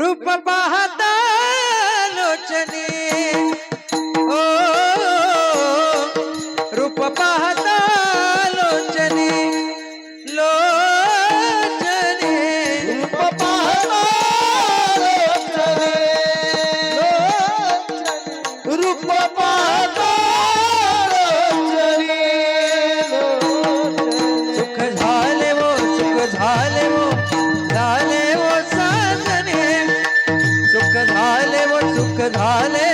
रूप पाहता लोचने ओ रूप पाहता झाले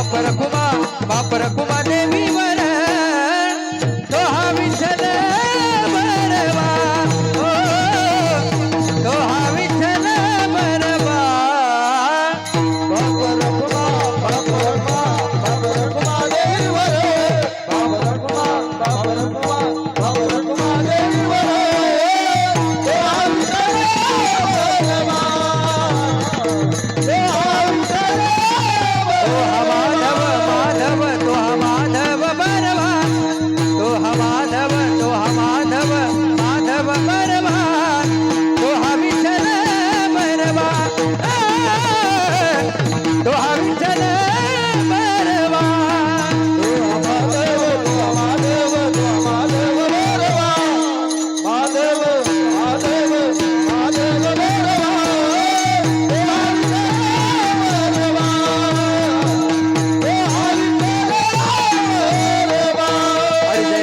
Papa Rakuma, Papa Rakuma.